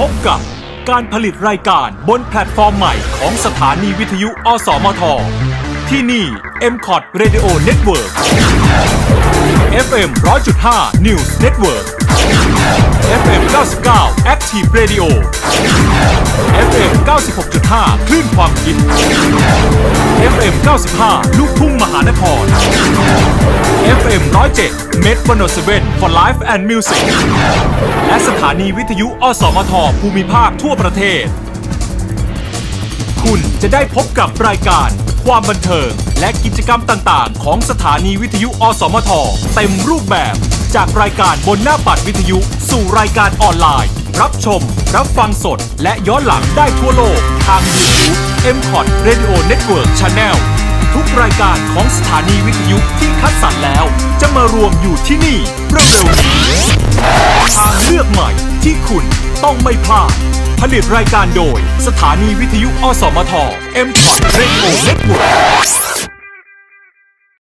พบกับการผลิตรายการบนแพลตฟอร์มใหม่ของสถานีวิทยุ อสมท ที่นี่ m c o t Radio Network FM 100.5 News Network FM 99 Active Radio FM 96.5 คลื่นความคิด FM 95 ลูกทุ่งมหานคร FM 107 Met 107 for Life and Music และสถานีวิทยุอสมทภูมิภาคทั่วประเทศ คุณจะได้พบกับรายการ ความบันเทิง และกิจกรรมต่างๆ ของสถานีวิทยุอสมทเต็มรูปแบบ จากรายการบนหน้าปัดวิทยุ สู่รายการออนไลน์ รับชม รับฟังสด และย้อนหลังได้ทั่วโลก ทาง YouTube m c o t Radio Network Channel ทุกรายการของสถานีวิทยุที่คัด อยู่ที่นี่เร็วๆนี้ทางเลือกใหม่ที่คุณต้องไม่พลาด ผลิตรายการโดยสถานีวิทยุอสมท m p o t Radio Network